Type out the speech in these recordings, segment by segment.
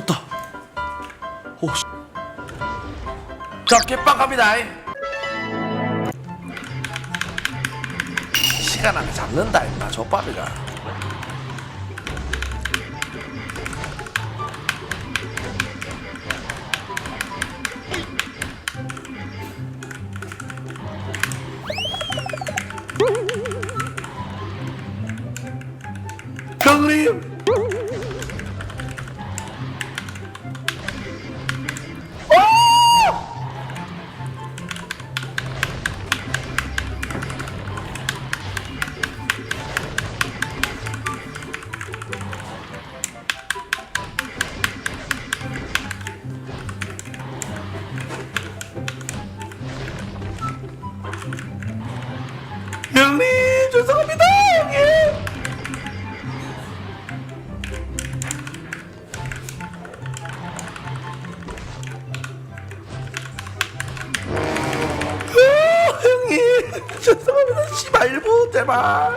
떴다. 오, 씨. 자, 깨빵 갑니다. 시간 안에 잡는다, 임마, 족밥이가. 형님! 제발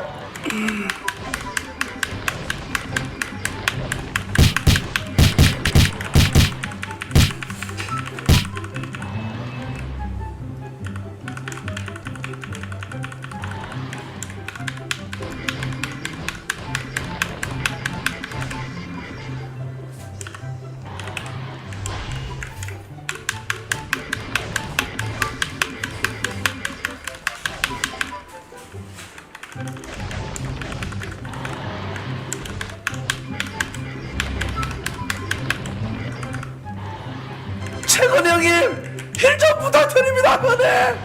최근 형님 힐좀 부탁드립니다 형님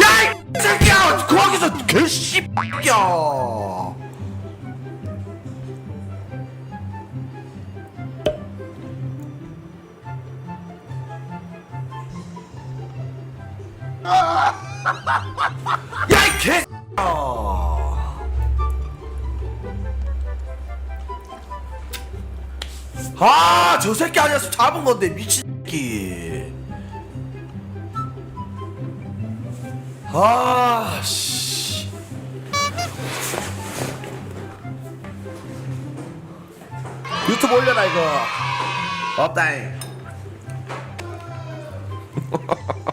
야, 이 새끼야! 거기서 개씨야! 야, 이 개! 아, 저 새끼 아니었으면 잡은 건데, 미친 새끼. 아, 씨. 유튜브 올려라, 이거. 없다잉.